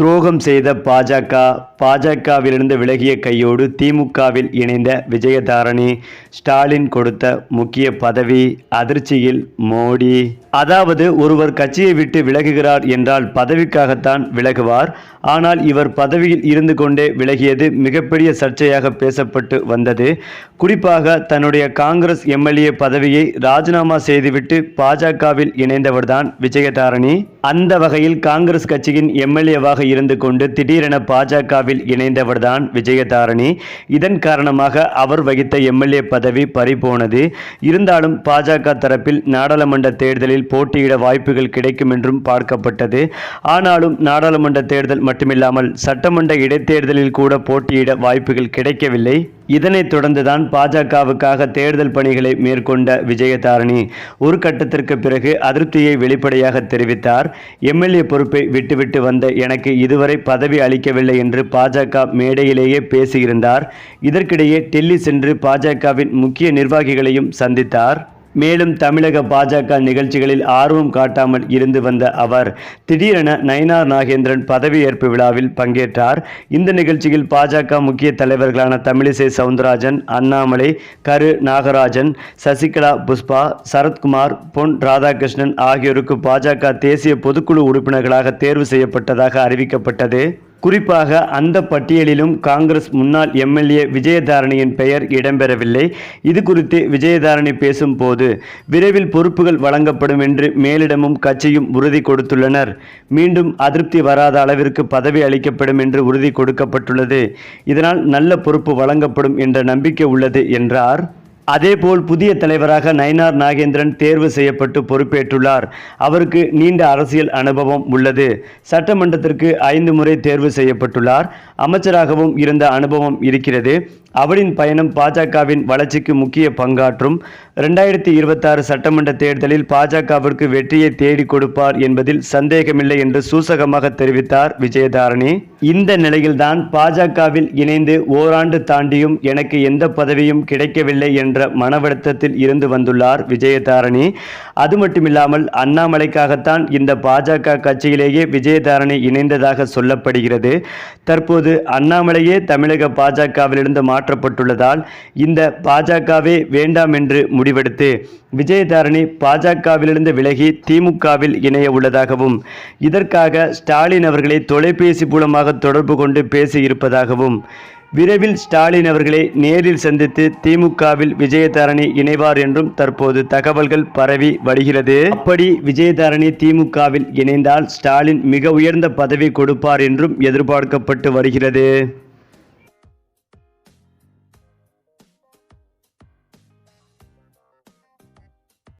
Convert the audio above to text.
துரோகம் செய்த பாஜக பாஜகவிலிருந்து விலகிய கையோடு திமுகவில் இணைந்த விஜயதாரணி ஸ்டாலின் கொடுத்த முக்கிய பதவி அதிர்ச்சியில் மோடி. அதாவது ஒருவர் கட்சியை விட்டு விலகுகிறார் என்றால் பதவிக்காகத்தான் விலகுவார். ஆனால் இவர் பதவியில் இருந்து கொண்டே விலகியது மிகப்பெரிய சர்ச்சையாக பேசப்பட்டு வந்தது. குறிப்பாக தன்னுடைய காங்கிரஸ் எம்எல்ஏ பதவியை ராஜினாமா செய்துவிட்டு பாஜகவில் இணைந்தவர்தான் விஜயதாரணி. அந்த வகையில் காங்கிரஸ் கட்சியின் எம்எல்ஏவாக இருந்து கொண்டு திடீரென பாஜகவில் இணைந்தவர்தான் விஜயதாரணி. இதன் காரணமாக அவர் வகித்த எம்எல்ஏ பதவி பறிபோனது. இருந்தாலும் பாஜக தரப்பில் நாடாளுமன்ற தேர்தலில் போட்டியிட வாய்ப்புகள் கிடைக்கும் என்றும் பார்க்கப்பட்டது. ஆனாலும் நாடாளுமன்ற தேர்தல் மட்டுமில்லாமல் சட்டமன்ற இடைத்தேர்தலில் கூட போட்டியிட வாய்ப்புகள் கிடைக்கவில்லை. இதனைத் தொடர்ந்துதான் பாஜகவுக்காக தேர்தல் பணிகளை மேற்கொண்ட விஜயதாரணி ஒரு கட்டத்திற்கு பிறகு அதிருப்தியை வெளிப்படையாக தெரிவித்தார். எம்எல்ஏ பொறுப்பை விட்டுவிட்டு வந்த எனக்கு இதுவரை பதவி அளிக்கவில்லை என்று பாஜக மேடையிலேயே பேசியிருந்தார். இதற்கிடையே டெல்லி சென்று பாஜகவின் முக்கிய நிர்வாகிகளையும் சந்தித்தார். மேலும் தமிழக பாஜக நிகழ்ச்சிகளில் ஆர்வம் காட்டாமல் இருந்து வந்த அவர் திடீரென நயினார் நாகேந்திரன் பதவியேற்பு விழாவில் பங்கேற்றார். இந்த நிகழ்ச்சியில் பாஜக முக்கிய தலைவர்களான தமிழிசை சவுந்தரராஜன் அண்ணாமலை கரு நாகராஜன் சசிகலா புஷ்பா சரத்குமார் பொன் ராதாகிருஷ்ணன் ஆகியோருக்கு பாஜக தேசிய பொதுக்குழு உறுப்பினர்களாக தேர்வு செய்யப்பட்டதாக அறிவிக்கப்பட்டது. குறிப்பாக அந்த பட்டியலிலும் காங்கிரஸ் முன்னாள் எம்எல்ஏ விஜயதாரணியின் பெயர் இடம்பெறவில்லை. இது குறித்து விஜயதாரணி பேசும்போது விரைவில் பொறுப்புகள் வழங்கப்படும் என்று மேலிடமும் கட்சியும் உறுதி கொடுத்துள்ளனர். மீண்டும் அதிருப்தி வராத அளவிற்கு பதவி அளிக்கப்படும் என்று உறுதி கொடுக்கப்பட்டுள்ளது. இதனால் நல்ல பொறுப்பு வழங்கப்படும் என்ற நம்பிக்கை உள்ளது என்றார். அதேபோல் புதிய தலைவராக நயினார் நாகேந்திரன் தேர்வு செய்யப்பட்டு பொறுப்பேற்றுள்ளார். அவருக்கு நீண்ட அரசியல் அனுபவம் உள்ளது. சட்டமன்றத்திற்கு ஐந்து முறை தேர்வு செய்யப்பட்டுள்ளார். அமைச்சராகவும் இருந்த அனுபவம் இருக்கிறது. அவரின் பயணம் பாஜகவின் வளர்ச்சிக்கு முக்கிய பங்காற்றும். ரெண்டாயிரத்தி இருபத்தாறு சட்டமன்ற தேர்தலில் பாஜகவிற்கு வெற்றியை தேடி கொடுப்பார் என்பதில் சந்தேகமில்லை என்று சூசகமாக தெரிவித்தார் விஜயதாரணி. இந்த நிலையில்தான் பாஜகவில் இணைந்து ஓராண்டு தாண்டியும் எனக்கு எந்த பதவியும் கிடைக்கவில்லை என்ற என்ற மனவழுத்தத்தில் இருந்து வந்துள்ளார் விஜயதாரணி. அது மட்டுமில்லாமல் அண்ணாமலைக்காகத்தான் இந்த பாஜக கட்சியிலேயே விஜயதாரணி இணைந்ததாக சொல்லப்படுகிறது. தற்போது அண்ணாமலையே தமிழக பாஜகவிலிருந்து மாற்றப்பட்டுள்ளதால் இந்த பாஜகவே வேண்டாம் என்று முடிவெடுத்து விஜயதாரணி பாஜகவிலிருந்து விலகி திமுகவில் இணைய உள்ளதாகவும் இதற்காக ஸ்டாலின் அவர்களை தொலைபேசி மூலமாக தொடர்பு கொண்டு பேசியிருப்பதாகவும் விரைவில் ஸ்டாலின் அவர்களை நேரில் சந்தித்து திமுகவில் விஜயதாரணி இணைவார் என்றும் தற்போது தகவல்கள் பரவி வருகிறது. அப்படி விஜயதாரணி திமுகவில் இணைந்தால் ஸ்டாலின் மிக உயர்ந்த பதவி கொடுப்பார் என்றும் எதிர்பார்க்கப்பட்டு வருகிறது.